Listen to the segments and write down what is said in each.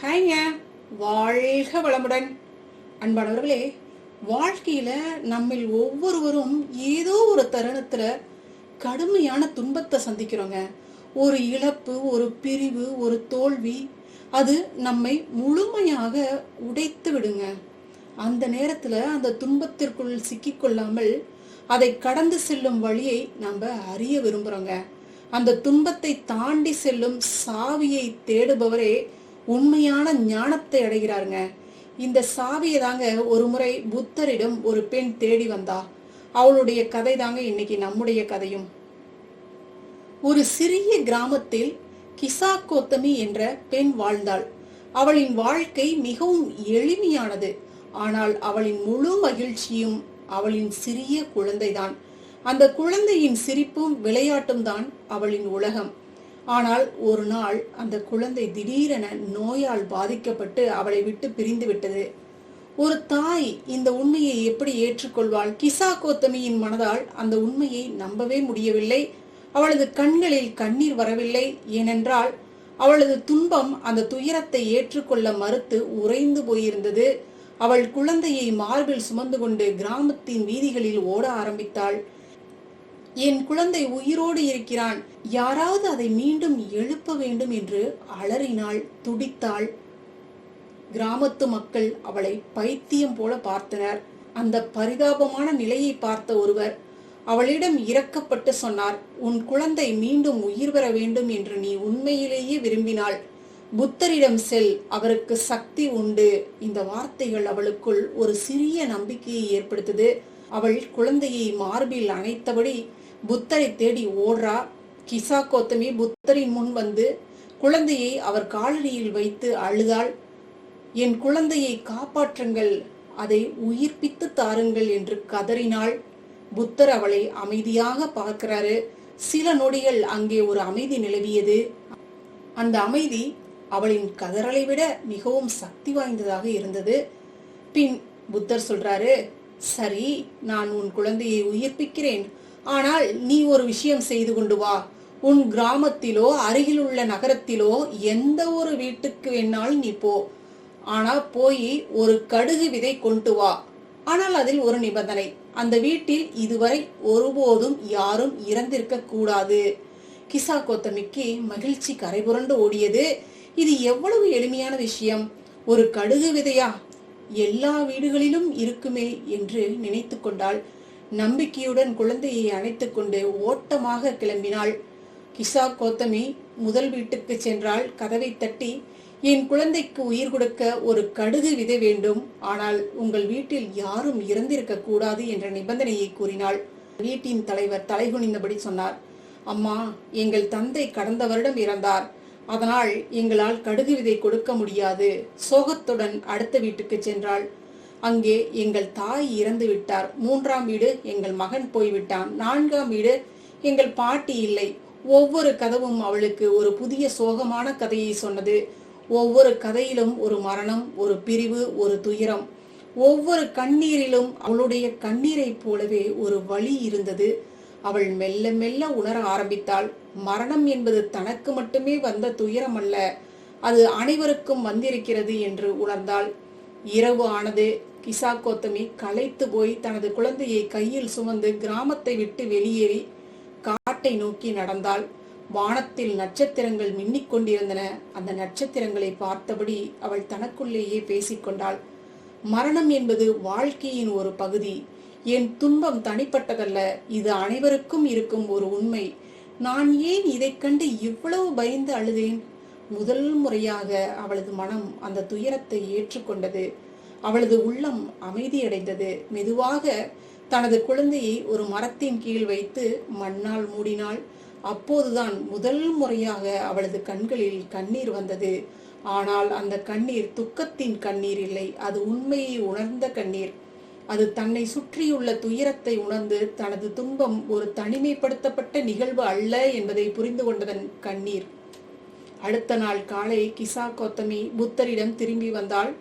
ஹாய்ங்க. வாழ்க வளமுடன். அன்பானவர்களே வாழ்க்கையில் நம்மில் ஒவ்வொருவரும் ஏதோ ஒரு தருணத்தில் கடுமையான துன்பத்தை சந்திக்கிறோங்க. ஒரு இழப்பு ஒரு பிரிவு ஒரு தோல்வி அது நம்மை முழுமையாக உடைத்து விடுங்க. அந்த நேரத்தில் அந்த துன்பத்திற்குள் சிக்கிக்கொள்ளாமல் அதை கடந்து செல்லும் வழியை நம்ம அறிய விரும்புகிறோங்க அந்த துன்பத்தை தாண்டி செல்லும் சாவியை தேடுபவரே உண்மையான ஞானத்தை அடைகிறாருங்க. இந்த சாவியை தாங்க ஒரு முறை புத்தரிடம் ஒரு பெண் தேடி வந்தா. அவளுடைய கதை தாங்க இன்னைக்கு நம்முடைய கதையும். ஒரு சிறிய கிராமத்தில் கிசா கோத்தமி என்ற பெண் வாழ்ந்தாள். அவளின் வாழ்க்கை மிகவும் எளிமையானது. ஆனால் அவளின் முழு மகிழ்ச்சியும் அவளின் சிறிய குழந்தைதான். அந்த குழந்தையின் சிரிப்பும் விளையாட்டும் தான் அவளின் உலகம். ஆனால் ஒரு நாள் அந்த குழந்தை திடீரென நோயால் பாதிக்கப்பட்டு அவளை விட்டு பிரிந்து விட்டது. ஒரு தாய் இந்த உண்மையை எப்படி ஏற்றுக்கொள்வாள்? கிசா கோத்தமியின் மனதால் அந்த உண்மையை நம்பவே முடியவில்லை. அவளது கண்களில் கண்ணீர் வரவில்லை. ஏனென்றால் அவளது துன்பம் அந்த துயரத்தை ஏற்றுக்கொள்ள மறுத்து உறைந்து போயிருந்தது. அவள் குழந்தையை மார்பில் சுமந்து கொண்டு கிராமத்தின் வீதிகளில் ஓட ஆரம்பித்தாள். என் குழந்தை உயிரோடு இருக்கிறான். யாராவது அதை மீண்டும் எழுப்ப வேண்டும் என்று அலறினாள் துடித்தாள். கிராமத்து மக்கள் அவளை பைத்தியம் போல பார்த்தனர். அந்த பரிதாபமான நிலையை பார்த்த ஒருவர் அவளிடம் இறக்கப்பட்டு சொன்னார் உன் குழந்தை மீண்டும் உயிர் பெற வேண்டும் என்று நீ உண்மையிலேயே விரும்பினாள். புத்தரிடம் செல் அவருக்கு சக்தி உண்டு இந்த வார்த்தைகள் அவளுக்குள் ஒரு சிறிய நம்பிக்கையை ஏற்படுத்தது. அவள் குழந்தையை மார்பில் அணைத்தபடி புத்தரை தேடி ஓடுறா. கிசா கோத்தமி புத்தரின் முன் வந்து குழந்தையை அவர் காலடியில் வைத்து அழுதாள். என் குழந்தையை காப்பாற்றுங்கள் அதை உயிர்ப்பித்து தாருங்கள் என்று கதறினாள். புத்தர் அவளை அமைதியாக பார்க்கிறாரு. சில நொடிகள் அங்கே ஒரு அமைதி நிலவியது. அந்த அமைதி அவளின் கதறலை விட மிகவும் சக்தி வாய்ந்ததாக இருந்தது. பின் புத்தர் சொல்றாரு சரி நான் உன் குழந்தையை உயிர்ப்பிக்கிறேன். ஆனால் நீ ஒரு விஷயம் செய்து கொண்டு வா. உன் கிராமத்திலோ அருகிலுள்ள நகரத்திலோ எந்த ஒரு வீட்டுக்கு வேணாலும் நீ போ. ஆனா போய் ஒரு கடுகு விதை கொண்டு வா. ஆனால் அதில் ஒரு நிபந்தனை. அந்த வீட்டில் இதுவரை ஒருபோதும் யாரும் இறந்திருக்க கூடாது. கிசா கோத்தமிக்கு மகிழ்ச்சி கரைபுரண்டு ஓடியது. இது எவ்வளவு எளிமையான விஷயம். ஒரு கடுகு விதையா? எல்லா வீடுகளிலும் இருக்குமே என்று நினைத்து கொண்டாள் நம்பிக்கையுடன் குழந்தையை அணைத்து கொண்டு ஓட்டமாக கிளம்பினாள். கிசா கோத்தமி முதல் வீட்டுக்கு சென்றால் கதவை தட்டி என் குழந்தைக்கு உயிர் கொடுக்க ஒரு கடுகு விதை வேண்டும். ஆனால் உங்கள் வீட்டில் யாரும் இறந்திருக்க கூடாது என்ற நிபந்தனையை கூறினாள். வீட்டின் தலைவர் தலைகுனிந்தபடி சொன்னார் அம்மா எங்கள் தந்தை கடந்த வருடம் இறந்தார். அதனால் எங்களால் கடுகு விதை கொடுக்க முடியாது. சோகத்துடன் அடுத்த வீட்டுக்கு சென்றாள். அங்கே எங்கள் தாய் இறந்து விட்டார். மூன்றாம் வீடு எங்கள் மகன் போய்விட்டான். நான்காம் வீடு எங்கள் பாட்டி இல்லை. ஒவ்வொரு கதவும் அவளுக்கு ஒரு புதிய சோகமான கதையை சொன்னது. ஒவ்வொரு கதையிலும் ஒரு மரணம் ஒரு பிரிவு ஒரு துயரம். ஒவ்வொரு கண்ணீரிலும் அவளுடைய கண்ணீரைப் போலவே ஒரு வழி இருந்தது. அவள் மெல்ல மெல்ல உணர ஆரம்பித்தாள். மரணம் என்பது தனக்கு மட்டுமே வந்த துயரம் அல்ல. அது அனைவருக்கும் வந்திருக்கிறது என்று உணர்ந்தாள். இரவு ஆனது. கிசா கோத்தமி களைத்து போய் தனது குழந்தையை கையில் சுமந்து கிராமத்தை விட்டு வெளியேறி காட்டை நோக்கி நடந்தாள். வானத்தில் நட்சத்திரங்கள் மின்னிக் கொண்டிருந்தன. அந்த நட்சத்திரங்களை பார்த்தபடி அவள் தனக்குள்ளேயே பேசிக்கொண்டாள் மரணம் என்பது வாழ்க்கையின் ஒரு பகுதி. என் துன்பம் தனிப்பட்டதல்ல. இது அனைவருக்கும் இருக்கும் ஒரு உண்மை. நான் ஏன் இதைக் கண்டு இவ்வளவு பயந்து அழுதேன்? முதல் முறையாக அவளது மனம் அந்த துயரத்தை ஏற்றுக்கொண்டது. அவளது உள்ளம் அமைதியடைந்தது. மெதுவாக தனது குழந்தையை ஒரு மரத்தின் கீழ் வைத்து மண்ணால் மூடினாள். அப்போதுதான் முதல் முறையாக அவளது கண்களில் கண்ணீர் வந்தது. ஆனால் அந்த கண்ணீர் துக்கத்தின் கண்ணீர் இல்லை. அது உண்மையை உணர்ந்த கண்ணீர். அது தன்னை சுற்றியுள்ள துயரத்தை உணர்ந்து தனது துன்பம் ஒரு தனிமைப்படுத்தப்பட்ட நிகழ்வு அல்ல என்பதை புரிந்து கொண்டதன் கண்ணீர். அடுத்த நாள் காலை கிசா கோத்தமி புத்தரிடம் திரும்பி வந்தாள்.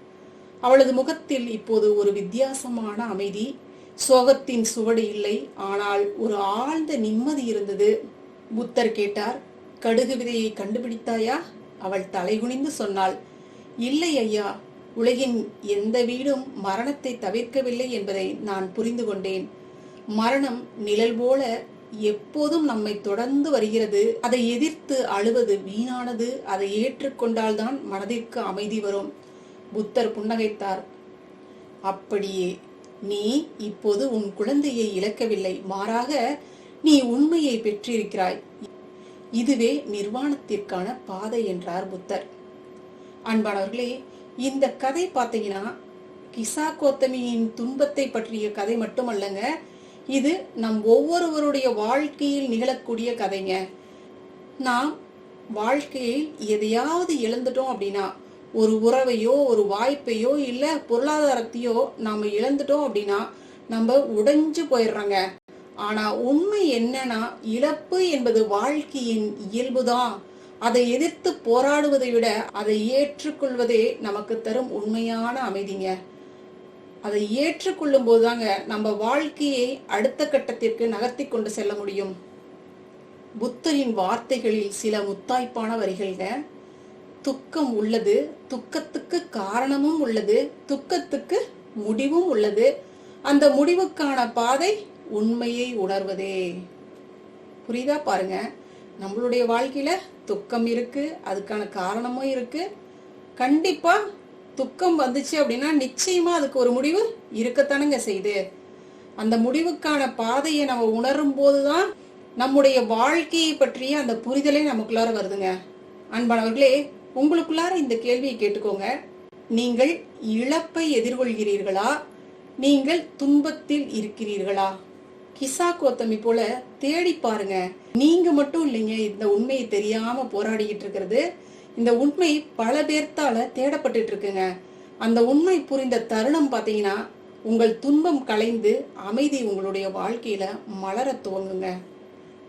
அவளது முகத்தில் இப்போது ஒரு வித்தியாசமான அமைதி. சோகத்தின் சுவடு இல்லை. ஆனால் ஒரு ஆழ்ந்த நிம்மதி இருந்தது. புத்தர் கேட்டார் கடுகு விதையை கண்டுபிடித்தாயா? அவள் தலைகுனிந்து சொன்னாள் இல்லை ஐயா உலகின் எந்த வீடும் மரணத்தை தவிர்க்கவில்லை என்பதை நான் புரிந்து கொண்டேன். மரணம் நிழல் போல எப்போதும் நம்மை தொடர்ந்து வருகிறது. அதை எதிர்த்து அழுவது வீணானது. அதை ஏற்றுக்கொண்டால்தான் மனதிற்கு அமைதி வரும். புத்தர் புன்னகைத்தார். அப்படியே நீ இப்போது உன் குழந்தையை இழக்கவில்லை. மாறாக நீ உண்மையை பெற்றிருக்கிறாய். இதுவே நிர்வாணத்திற்கான பாதை என்றார் புத்தர். அன்பானவர்களே இந்த கதை பார்த்தீங்கன்னா கிசா கோத்தமியின் துன்பத்தை பற்றிய கதை மட்டுமல்லங்க. இது நம் ஒவ்வொருவருடைய வாழ்க்கையில் நிகழக்கூடிய கதைங்க. நாம் வாழ்க்கையில் எதையாவது இழந்துட்டோம் அப்படின்னா ஒரு உறவையோ ஒரு வாய்ப்பையோ இல்லை பொருளாதாரத்தையோ நாம் இழந்துட்டோம் அப்படின்னா நம்ம உடைஞ்சு போயிடுறோங்க. ஆனால் உண்மை என்னன்னா இழப்பு என்பது வாழ்க்கையின் இயல்புதான். அதை எதிர்த்து போராடுவதை விட அதை ஏற்றுக்கொள்வதே நமக்கு தரும் உண்மையான அமைதிங்க. அதை ஏற்றுக்கொள்ளும் போதுதாங்க நம்ம வாழ்க்கையை அடுத்த கட்டத்திற்கு நகர்த்தி கொண்டு செல்ல முடியும். புத்தரின் வார்த்தைகளில் சில முத்தாய்ப்பான வரிகள்ங்க. துக்கம் உள்ளது துக்கத்துக்கு காரணமும் உள்ளது துக்கத்துக்கு முடிவும் உள்ளது. அந்த முடிவுக்கான பாதை உண்மையை உணர்வதே. புரியுதா? பாருங்க. நம்மளுடைய வாழ்க்கையில துக்கம் இருக்கு அதுக்கான காரணமும் இருக்கு. கண்டிப்பா துக்கம் வந்துச்சு அப்படின்னா நிச்சயமா அதுக்கு ஒரு முடிவு இருக்கத்தானுங்க செய்யுது. அந்த முடிவுக்கான பாதையை நம்ம உணரும் போதுதான் நம்முடைய வாழ்க்கையை பற்றிய அந்த புரிதலே நமக்குள்ளார வருதுங்க. அன்பானவர்களே உங்களுக்குள்ளார இந்த கேள்வியை கேட்டுக்கோங்க. நீங்கள் இழப்பை எதிர்கொள்கிறீர்களா? நீங்கள் துன்பத்தில் இருக்கிறீர்களா? கிசா கோத்தமி போல தேடி பாருங்க. நீங்க மட்டும் இல்லைங்க இந்த உண்மையை தெரியாம போராடிக்கிட்டு இருக்கிறது. இந்த உண்மை பல பேர்த்தால தேடப்பட்டு இருக்குங்க. அந்த உண்மை புரிந்த தருணம் பார்த்தீங்கன்னா உங்கள் துன்பம் கலைந்து அமைதி உங்களுடைய வாழ்க்கையில மலர துவங்குங்க.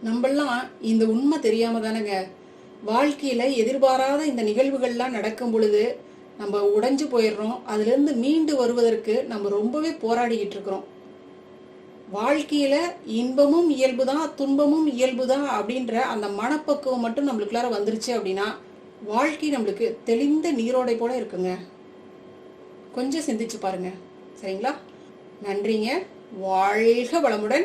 நம்மெல்லாம் இந்த உண்மை தெரியாம தானேங்க வாழ்க்கையில் எதிர்பாராத இந்த நிகழ்வுகள்லாம் நடக்கும் பொழுது நம்ம உடைஞ்சு போயிடுறோம். அதுலேருந்து மீண்டு வருவதற்கு நம்ம ரொம்பவே போராடிக்கிட்டு இருக்கிறோம். வாழ்க்கையில் இன்பமும் இயல்பு தான் துன்பமும் இயல்பு தான் அப்படின்ற அந்த மனப்பக்குவம் மட்டும் நம்மளுக்குள்ளார வந்துருச்சு அப்படின்னா வாழ்க்கை நம்மளுக்கு தெளிந்த நீரோடை போல இருக்குங்க. கொஞ்சம் சிந்திச்சு பாருங்க. சரிங்களா? நன்றிங்க. வாழ்க வளமுடன்.